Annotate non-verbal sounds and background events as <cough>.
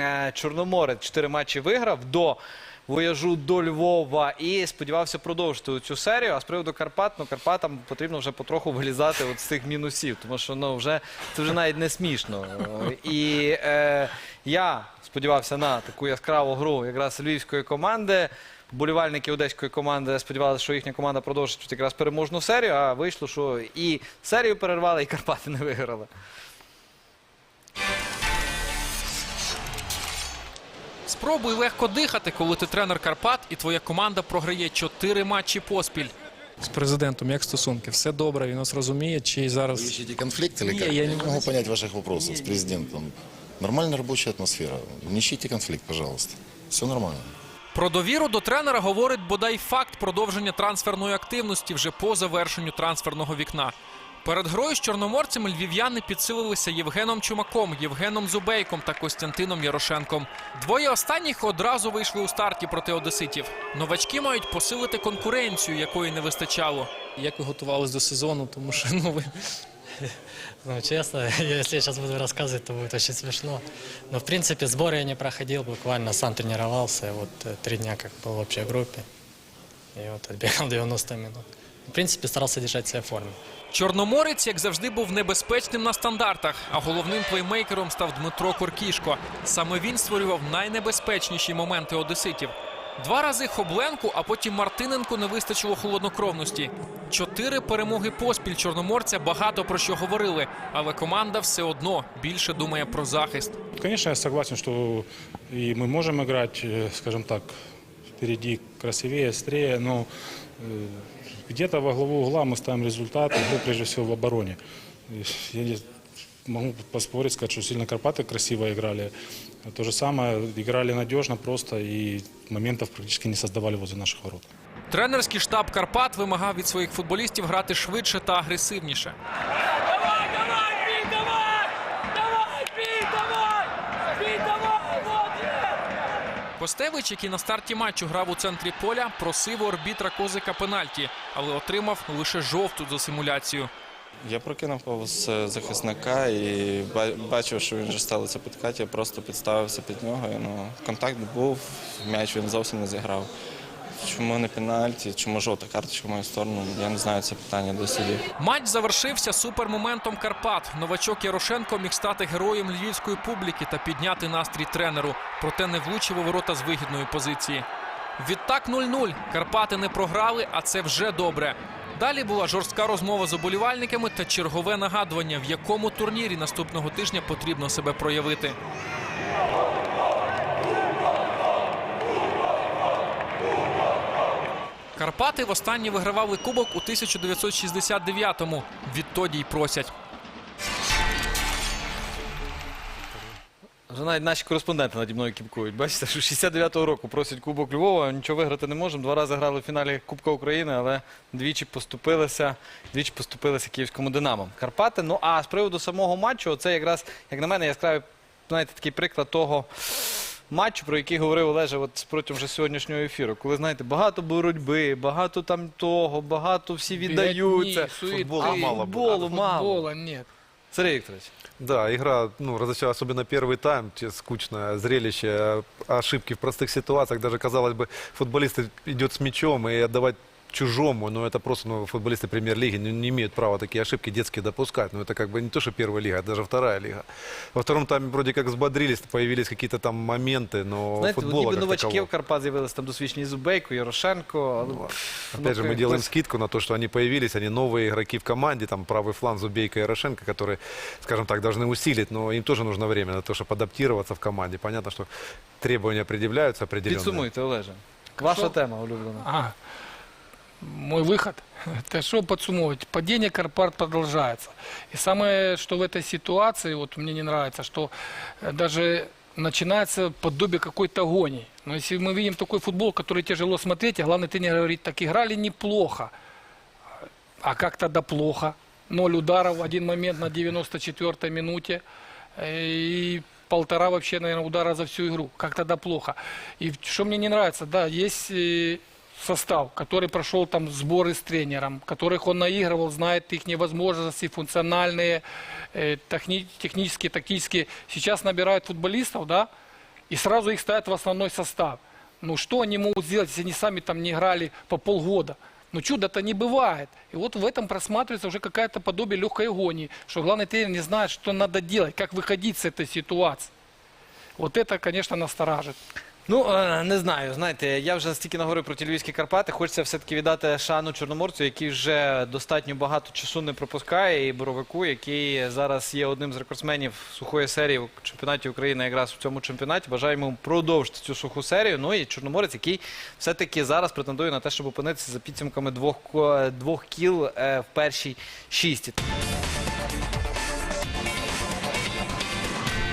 е, Чорноморець 4 матчі виграв до вояжу до Львова і сподівався продовжити цю серію. А з приводу Карпат, ну Карпатам потрібно вже потроху вилізати от з цих мінусів, тому що ну вже це вже навіть не смішно. І е, я сподівався на таку яскраву гру якраз львівської команди. Вболівальники одеської команди сподівалися, що їхня команда продовжить якраз переможну серію, а вийшло, що і серію перервали, і Карпати не виграли. Спробуй легко дихати, коли ти тренер Карпат і твоя команда програє чотири матчі поспіль. З президентом як стосунки? Все добре, він нас розуміє, чи зараз Вы ищете конфликт или я не могу понять ваших вопросов с президентом. Нормальная рабочая атмосфера. Не ищите конфликт, пожалуйста. Все нормально. Про довіру до тренера говорить бодай факт продовження трансферної активності вже по завершенню трансферного вікна. Перед грою з чорноморцями львів'яни підсилилися Євгеном Чумаком, Євгеном Зубейком та Костянтином Ярошенком. Двоє останніх одразу вийшли у старті проти одеситів. Новачки мають посилити конкуренцію, якої не вистачало. як ви готувалися до сезону, тому що ну ви Ну, честно, если я сейчас буду рассказывать, то будет очень смешно. Но, в принципе, сборы я не проходил, буквально сам тренировался. Вот э, три дня как был в общей группе. И вот отбегал 90 минут. В принципе, старался держать себя в форме. Чорноморець, як завжди, був небезпечним на стандартах, а головним плеймейкером став Дмитро Коркішко. Саме він створював найнебезпечніші моменти одеситів. Два рази Хобленку, а потім Мартиненку не вистачило холоднокровності. Чотири перемоги поспіль чорноморця багато про що говорили, але команда все одно більше думає про захист. Конечно, я согласен, что и мы можем играть, э, скажем так, впереди красивее, острее, но э, где-то во главу угла мы ставим результат, и был прежде всего в обороне. И Я не могу поспорить, сказать, что сильно Карпаты красиво играли. А То же самое, играли надежно просто и моментов практически не создавали возле наших ворот. Тренерський штаб Карпат вимагав від своїх футболістів грати швидше та агресивніше. Костевич, який на старті матчу грав у центрі поля, просив у арбітра Козика пенальті, але отримав лише жовту за симуляцію. Я прокинув повз е, захисника і бачив, що він вже ставиться під Каті, просто підставився під нього. І, ну, контакт був, м'яч він зовсім не зіграв. Чому не пенальті, чому жовта карточка в мою сторону, я не знаю це питання до судів. Матч завершився супермоментом Карпат. Новачок Ярошенко міг стати героєм львівської публіки та підняти настрій тренеру, проте не влучив у ворота з вигідної позиції. Відтак 0-0. Карпати не програли, а це вже добре. Далі була жорстка розмова з оболівальниками та чергове нагадування, в якому турнірі наступного тижня потрібно себе проявити. Карпати востаннє вигравали кубок у 1969-му. Відтоді й просять. Навіть наші кореспонденти наді мною кіпкують. Бачите, що 69-го року просять Кубок Львова, нічого виграти не можемо. Два рази грали в фіналі Кубка України, але двічі поступилися, двічі поступилися київському Динамо. Карпати. Ну а з приводу самого матчу, це якраз, як на мене, яскравий, знаєте, такий приклад того Матчу, про який говорив Олеже от протягом вже сьогоднішнього ефіру, коли знаєте, багато боротьби, багато там того, багато всі віддаються. Беготни, суеты. а футболу мало. Футбола нет. Сергій Вікторович. Да, игра, ну, разочаровала, особенно первый тайм, те- скучное зрелище, ошибки в простых ситуациях, даже, казалось бы, футболист идет с мячом и отдавать чужому, но это просто, ну, футболисты премьер-лиги не, не имеют права такие ошибки детские допускать, но это как бы не то, что первая лига, это даже вторая лига. Во втором тайме вроде как взбодрились, появились какие-то там моменты, но Знаєте, от футбола ніби как новачки такового. в Карпат з'явилися там досвідчені Зубейко, Ярошенко. але, ну, Опять же, мы как- делаем скидку на то, что они появились, они новые игроки в команде, там правый фланг Зубейка и Ярошенко, которые, скажем так, должны усилить, но им тоже нужно время на то, чтобы адаптироваться в команде. Понятно, что требования предъявляются определенные. Підсумуйте, Олеже. Ваша Що? тема улюблена. А, мой выход. <laughs> Это что подсумовывать? Падение Карпат продолжается. И самое, что в этой ситуации, вот мне не нравится, что э, даже начинается подобие какой-то агонии. Но если мы видим такой футбол, который тяжело смотреть, а главный тренер говорит, так играли неплохо. А как тогда плохо? Ноль ударов один момент на 94-й минуте. И полтора вообще, наверное, удара за всю игру. Как тогда плохо? И что мне не нравится, да, есть э, состав, который прошел там сборы с тренером, которых он наигрывал, знает их невозможности функциональные, э, техни- технические, тактические. Сейчас набирают футболистов, да, и сразу их ставят в основной состав. Ну что они могут сделать, если они сами там не играли по полгода? Ну чуда-то не бывает. И вот в этом просматривается уже какая-то подобие легкой агонии, что главный тренер не знает, что надо делать, как выходить с этой ситуации. Вот это, конечно, настораживает. Ну, е, не знаю, знаєте, я вже стільки наговорив про ті львівські Карпати. Хочеться все-таки віддати шану Чорноморцю, який вже достатньо багато часу не пропускає, і Боровику, який зараз є одним з рекордсменів сухої серії в чемпіонаті України якраз в цьому чемпіонаті. Бажаємо продовжити цю суху серію. Ну і Чорноморець, який все-таки зараз претендує на те, щоб опинитися за підсумками двох, двох кіл е, в першій шісті.